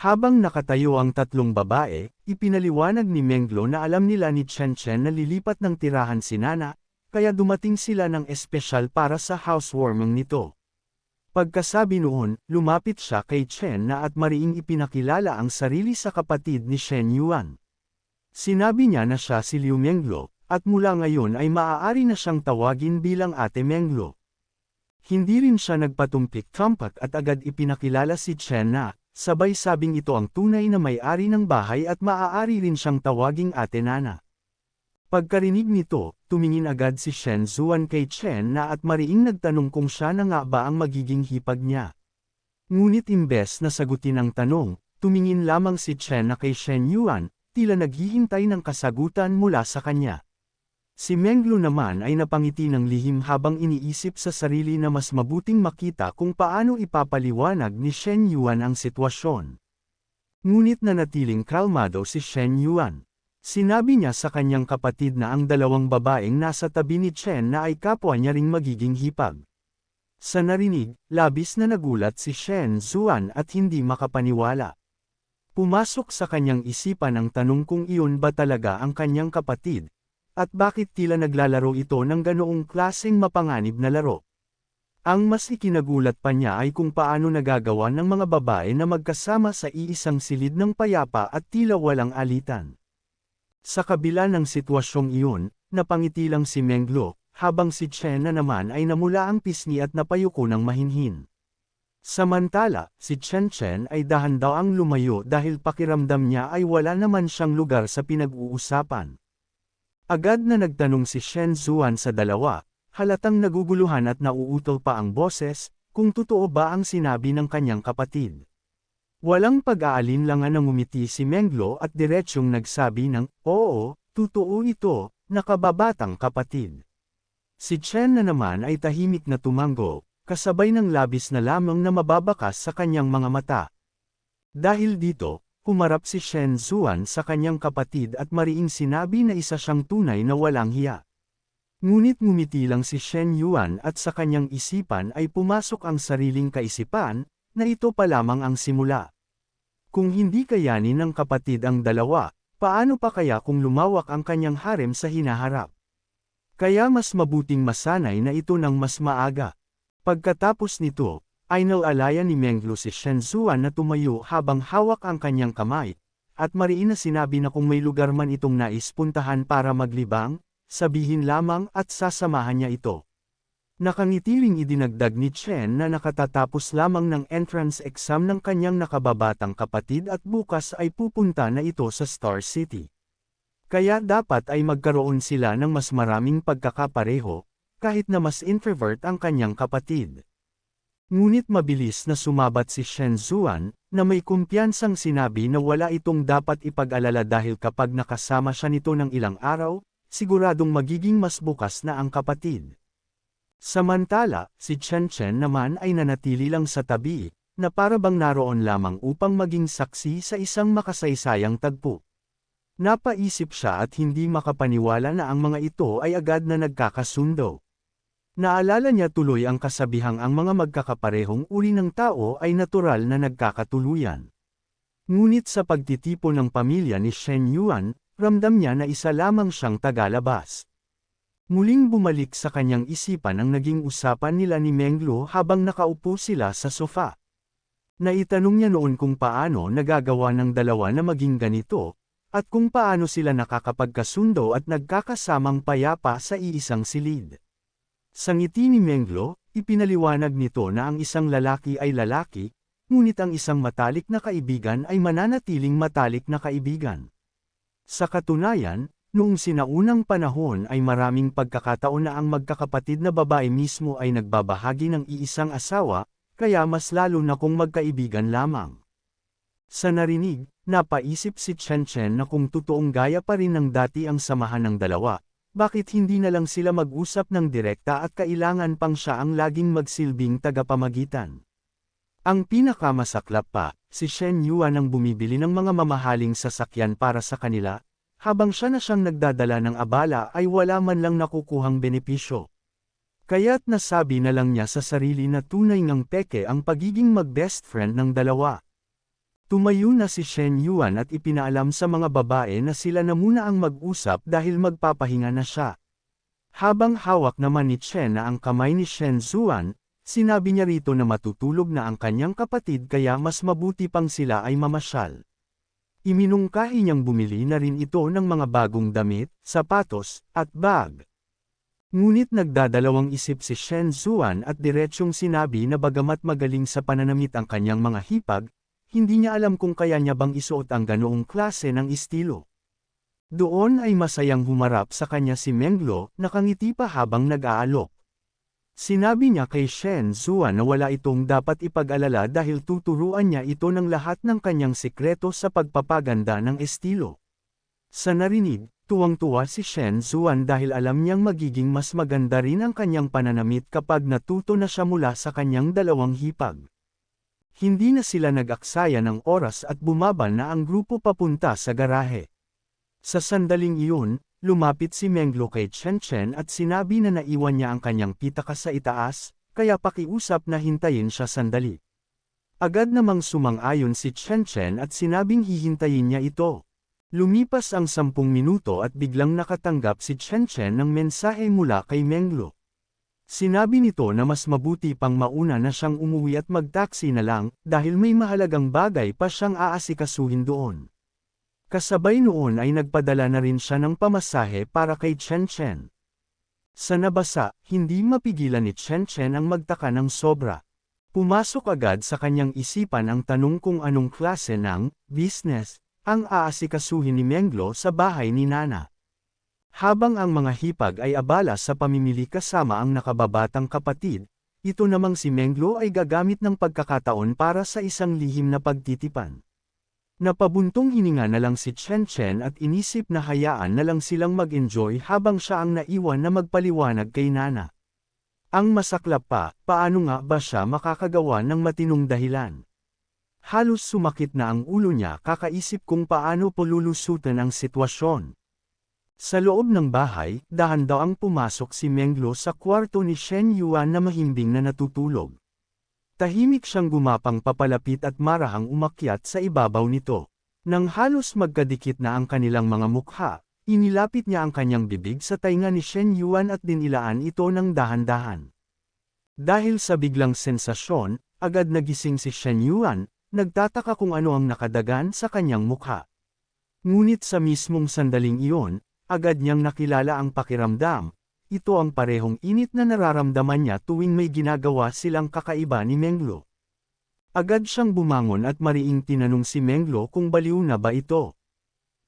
Habang nakatayo ang tatlong babae, ipinaliwanag ni Menglo na alam nila ni Chen Chen na lilipat ng tirahan si Nana, kaya dumating sila ng espesyal para sa housewarming nito. Pagkasabi noon, lumapit siya kay Chen na at mariing ipinakilala ang sarili sa kapatid ni Shen Yuan. Sinabi niya na siya si Liu Menglo, at mula ngayon ay maaari na siyang tawagin bilang Ate Menglo. Hindi rin siya nagpatumpik-tumpak at agad ipinakilala si Chen na, sabay sabing ito ang tunay na may-ari ng bahay at maaari rin siyang tawaging Ate Nana. Pagkarinig nito, tumingin agad si Shen Zuan kay Chen na at mariing nagtanong kung siya na nga ba ang magiging hipag niya. Ngunit imbes na sagutin ang tanong, tumingin lamang si Chen na kay Shen Yuan, tila naghihintay ng kasagutan mula sa kanya. Si Menglo naman ay napangiti ng lihim habang iniisip sa sarili na mas mabuting makita kung paano ipapaliwanag ni Shen Yuan ang sitwasyon. Ngunit nanatiling kalmado si Shen Yuan. Sinabi niya sa kanyang kapatid na ang dalawang babaeng nasa tabi ni Chen na ay kapwa niya ring magiging hipag. Sa narinig, labis na nagulat si Shen Zuan at hindi makapaniwala. Pumasok sa kanyang isipan ang tanong kung iyon ba talaga ang kanyang kapatid, at bakit tila naglalaro ito ng ganoong klaseng mapanganib na laro. Ang mas ikinagulat pa niya ay kung paano nagagawa ng mga babae na magkasama sa iisang silid ng payapa at tila walang alitan. Sa kabila ng sitwasyong iyon, napangiti lang si Menglo, habang si Chen na naman ay namula ang pisngi at napayuko ng mahinhin. Samantala, si Chen Chen ay dahan daw ang lumayo dahil pakiramdam niya ay wala naman siyang lugar sa pinag-uusapan. Agad na nagtanong si Shen Zuan sa dalawa, halatang naguguluhan at nauutol pa ang boses, kung totoo ba ang sinabi ng kanyang kapatid. Walang pag-aalinlangan ng umiti si Menglo at diretsyong nagsabi ng, Oo, totoo ito, nakababatang kapatid. Si Chen na naman ay tahimik na tumango, kasabay ng labis na lamang na mababakas sa kanyang mga mata. Dahil dito, kumarap si Shen Zuan sa kanyang kapatid at mariing sinabi na isa siyang tunay na walang hiya. Ngunit ngumiti lang si Shen Yuan at sa kanyang isipan ay pumasok ang sariling kaisipan, na ito pa lamang ang simula. Kung hindi kayanin ng kapatid ang dalawa, paano pa kaya kung lumawak ang kanyang harem sa hinaharap? Kaya mas mabuting masanay na ito ng mas maaga. Pagkatapos nito, ay nalalayan ni Menglo si Shenzuan na tumayo habang hawak ang kanyang kamay, at mariin na sinabi na kung may lugar man itong nais puntahan para maglibang, sabihin lamang at sasamahan niya ito. Nakangitiling idinagdag ni Chen na nakatatapos lamang ng entrance exam ng kanyang nakababatang kapatid at bukas ay pupunta na ito sa Star City. Kaya dapat ay magkaroon sila ng mas maraming pagkakapareho, kahit na mas introvert ang kanyang kapatid. Ngunit mabilis na sumabat si Shen Zuan, na may kumpiyansang sinabi na wala itong dapat ipag-alala dahil kapag nakasama siya nito ng ilang araw, siguradong magiging mas bukas na ang kapatid. Samantala, si Chen Chen naman ay nanatili lang sa tabi, na para bang naroon lamang upang maging saksi sa isang makasaysayang tagpo. Napaisip siya at hindi makapaniwala na ang mga ito ay agad na nagkakasundo. Naalala niya tuloy ang kasabihang ang mga magkakaparehong uri ng tao ay natural na nagkakatuluyan. Ngunit sa pagtitipo ng pamilya ni Shen Yuan, ramdam niya na isa lamang siyang tagalabas. Muling bumalik sa kanyang isipan ang naging usapan nila ni Menglo habang nakaupo sila sa sofa. Naitanong niya noon kung paano nagagawa ng dalawa na maging ganito, at kung paano sila nakakapagkasundo at nagkakasamang payapa sa iisang silid. Sa ngiti ni Menglo, ipinaliwanag nito na ang isang lalaki ay lalaki, ngunit ang isang matalik na kaibigan ay mananatiling matalik na kaibigan. Sa katunayan, Noong sinaunang panahon ay maraming pagkakataon na ang magkakapatid na babae mismo ay nagbabahagi ng iisang asawa, kaya mas lalo na kung magkaibigan lamang. Sa narinig, napaisip si Chen Chen na kung totoong gaya pa rin ng dati ang samahan ng dalawa, bakit hindi na lang sila mag-usap ng direkta at kailangan pang siya ang laging magsilbing tagapamagitan. Ang pinakamasaklap pa, si Shen Yuan ang bumibili ng mga mamahaling sasakyan para sa kanila, habang siya na siyang nagdadala ng abala ay wala man lang nakukuhang benepisyo. Kaya't nasabi na lang niya sa sarili na tunay ngang peke ang pagiging mag-best friend ng dalawa. Tumayo na si Shen Yuan at ipinaalam sa mga babae na sila na muna ang mag-usap dahil magpapahinga na siya. Habang hawak naman ni Chen na ang kamay ni Shen Zuan, sinabi niya rito na matutulog na ang kanyang kapatid kaya mas mabuti pang sila ay mamasyal. Iminungkahi niyang bumili na rin ito ng mga bagong damit, sapatos, at bag. Ngunit nagdadalawang isip si Shen Zuan at diretsyong sinabi na bagamat magaling sa pananamit ang kanyang mga hipag, hindi niya alam kung kaya niya bang isuot ang ganoong klase ng estilo. Doon ay masayang humarap sa kanya si Menglo, nakangiti pa habang nag-aalok. Sinabi niya kay Shen Zua na wala itong dapat ipag-alala dahil tuturuan niya ito ng lahat ng kanyang sikreto sa pagpapaganda ng estilo. Sa narinig, tuwang-tuwa si Shen Zuan dahil alam niyang magiging mas maganda rin ang kanyang pananamit kapag natuto na siya mula sa kanyang dalawang hipag. Hindi na sila nag-aksaya ng oras at bumaba na ang grupo papunta sa garahe. Sa sandaling iyon, lumapit si Menglo kay Chen Chen at sinabi na naiwan niya ang kanyang pitaka sa itaas, kaya pakiusap na hintayin siya sandali. Agad namang sumang-ayon si Chen Chen at sinabing hihintayin niya ito. Lumipas ang sampung minuto at biglang nakatanggap si Chen Chen ng mensahe mula kay Menglo. Sinabi nito na mas mabuti pang mauna na siyang umuwi at magtaksi na lang, dahil may mahalagang bagay pa siyang aasikasuhin doon. Kasabay noon ay nagpadala na rin siya ng pamasahe para kay Chen Chen. Sa nabasa, hindi mapigilan ni Chen Chen ang magtaka ng sobra. Pumasok agad sa kanyang isipan ang tanong kung anong klase ng business ang aasikasuhin ni Menglo sa bahay ni Nana. Habang ang mga hipag ay abala sa pamimili kasama ang nakababatang kapatid, ito namang si Menglo ay gagamit ng pagkakataon para sa isang lihim na pagtitipan. Napabuntong hininga na lang si Chen Chen at inisip na hayaan na lang silang mag-enjoy habang siya ang naiwan na magpaliwanag kay Nana. Ang masaklap pa, paano nga ba siya makakagawa ng matinong dahilan? Halos sumakit na ang ulo niya kakaisip kung paano polulusutan ang sitwasyon. Sa loob ng bahay, dahan daw ang pumasok si Menglo sa kwarto ni Shen Yuan na mahimbing na natutulog. Tahimik siyang gumapang papalapit at marahang umakyat sa ibabaw nito. Nang halos magkadikit na ang kanilang mga mukha, inilapit niya ang kanyang bibig sa tainga ni Shen Yuan at dinilaan ito ng dahan-dahan. Dahil sa biglang sensasyon, agad nagising si Shen Yuan, nagtataka kung ano ang nakadagan sa kanyang mukha. Ngunit sa mismong sandaling iyon, agad niyang nakilala ang pakiramdam. Ito ang parehong init na nararamdaman niya tuwing may ginagawa silang kakaiba ni Menglo. Agad siyang bumangon at mariing tinanong si Menglo kung baliw na ba ito.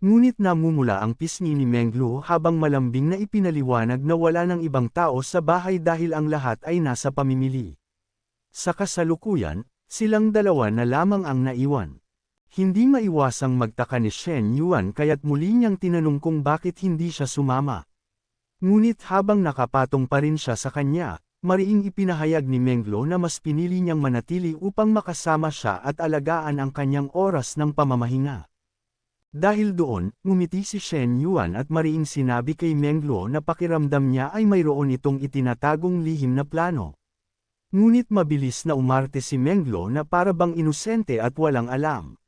Ngunit namumula ang pisngi ni Menglo habang malambing na ipinaliwanag na wala ng ibang tao sa bahay dahil ang lahat ay nasa pamimili. Sa kasalukuyan, silang dalawa na lamang ang naiwan. Hindi maiwasang magtaka ni Shen Yuan kaya't muli niyang tinanong kung bakit hindi siya sumama. Ngunit habang nakapatong pa rin siya sa kanya, mariing ipinahayag ni Menglo na mas pinili niyang manatili upang makasama siya at alagaan ang kanyang oras ng pamamahinga. Dahil doon, ngumiti si Shen Yuan at mariing sinabi kay Menglo na pakiramdam niya ay mayroon itong itinatagong lihim na plano. Ngunit mabilis na umarte si Menglo na para bang inusente at walang alam.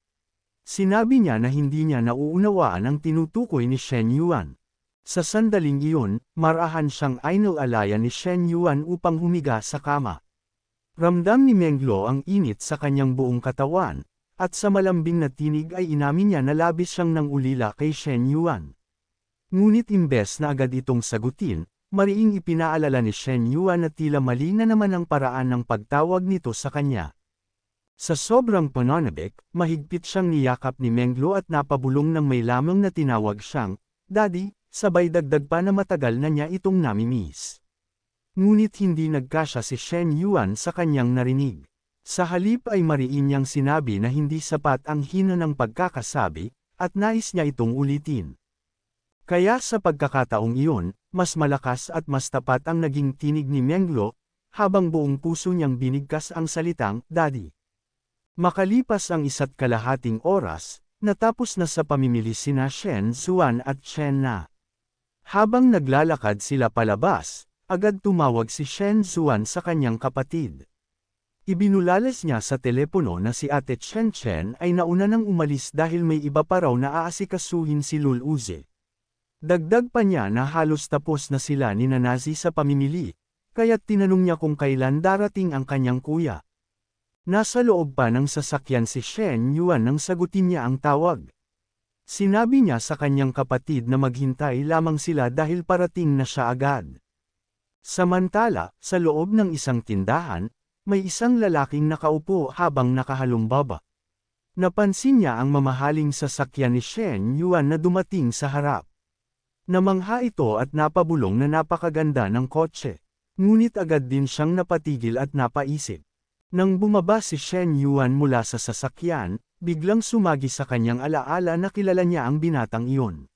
Sinabi niya na hindi niya nauunawaan ang tinutukoy ni Shen Yuan. Sa sandaling iyon, marahan siyang inalalayan ni Shen Yuan upang humiga sa kama. Ramdam ni Menglo ang init sa kanyang buong katawan, at sa malambing na tinig ay inamin niya na labis siyang nang ulila kay Shen Yuan. Ngunit imbes na agad itong sagutin, mariing ipinaalala ni Shen Yuan na tila mali na naman ang paraan ng pagtawag nito sa kanya. Sa sobrang pananabik, mahigpit siyang niyakap ni Menglo at napabulong ng may lamang na tinawag siyang, Daddy, sabay dagdag pa na matagal na niya itong namimiss. Ngunit hindi nagkasya si Shen Yuan sa kanyang narinig. Sa halip ay mariin niyang sinabi na hindi sapat ang hina ng pagkakasabi, at nais niya itong ulitin. Kaya sa pagkakataong iyon, mas malakas at mas tapat ang naging tinig ni Menglo, habang buong puso niyang binigkas ang salitang, Daddy. Makalipas ang isa't kalahating oras, natapos na sa pamimili sina Shen Zuan at Chen Na. Habang naglalakad sila palabas, agad tumawag si Shen Zuan sa kanyang kapatid. Ibinulalas niya sa telepono na si Ate Chen Chen ay nauna nang umalis dahil may iba pa raw na aasikasuhin si Lul Uze. Dagdag pa niya na halos tapos na sila ni Nanazi sa pamimili, kaya't tinanong niya kung kailan darating ang kanyang kuya. Nasa loob pa ng sasakyan si Shen Yuan nang sagutin niya ang tawag. Sinabi niya sa kanyang kapatid na maghintay lamang sila dahil parating na siya agad. Samantala, sa loob ng isang tindahan, may isang lalaking nakaupo habang nakahalumbaba. Napansin niya ang mamahaling sasakyan ni Shen Yuan na dumating sa harap. Namangha ito at napabulong na napakaganda ng kotse. Ngunit agad din siyang napatigil at napaisip. Nang bumaba si Shen Yuan mula sa sasakyan, biglang sumagi sa kanyang alaala na kilala niya ang binatang iyon.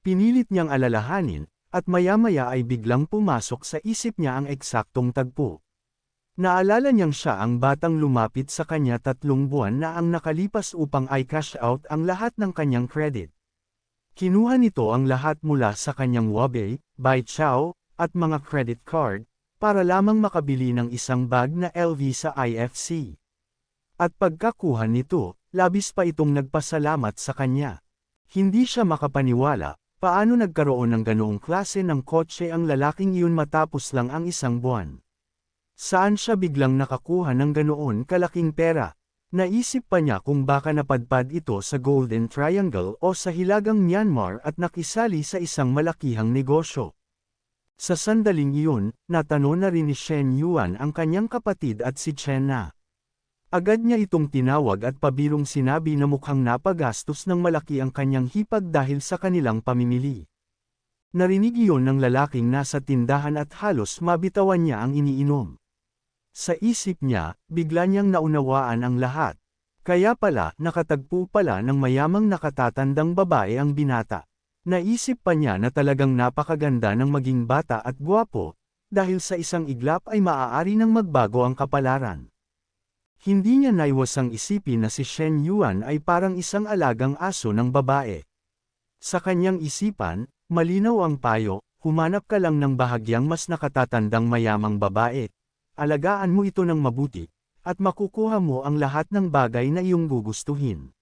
Pinilit niyang alalahanin, at maya-maya ay biglang pumasok sa isip niya ang eksaktong tagpo. Naalala niyang siya ang batang lumapit sa kanya tatlong buwan na ang nakalipas upang i-cash out ang lahat ng kanyang credit. Kinuha nito ang lahat mula sa kanyang Wabe, Bai Chao, at mga credit card, para lamang makabili ng isang bag na LV sa IFC. At pagkakuha nito, labis pa itong nagpasalamat sa kanya. Hindi siya makapaniwala, paano nagkaroon ng ganoong klase ng kotse ang lalaking iyon matapos lang ang isang buwan. Saan siya biglang nakakuha ng ganoon kalaking pera? Naisip pa niya kung baka napadpad ito sa Golden Triangle o sa Hilagang Myanmar at nakisali sa isang malakihang negosyo. Sa sandaling iyon, natanong na rin ni Shen Yuan ang kanyang kapatid at si Chen Na. Agad niya itong tinawag at pabirong sinabi na mukhang napagastos ng malaki ang kanyang hipag dahil sa kanilang pamimili. Narinig iyon ng lalaking nasa tindahan at halos mabitawan niya ang iniinom. Sa isip niya, bigla niyang naunawaan ang lahat. Kaya pala, nakatagpo pala ng mayamang nakatatandang babae ang binata. Naisip pa niya na talagang napakaganda ng maging bata at gwapo, dahil sa isang iglap ay maaari nang magbago ang kapalaran. Hindi niya naiwasang isipin na si Shen Yuan ay parang isang alagang aso ng babae. Sa kanyang isipan, malinaw ang payo, humanap ka lang ng bahagyang mas nakatatandang mayamang babae, alagaan mo ito ng mabuti, at makukuha mo ang lahat ng bagay na iyong gugustuhin.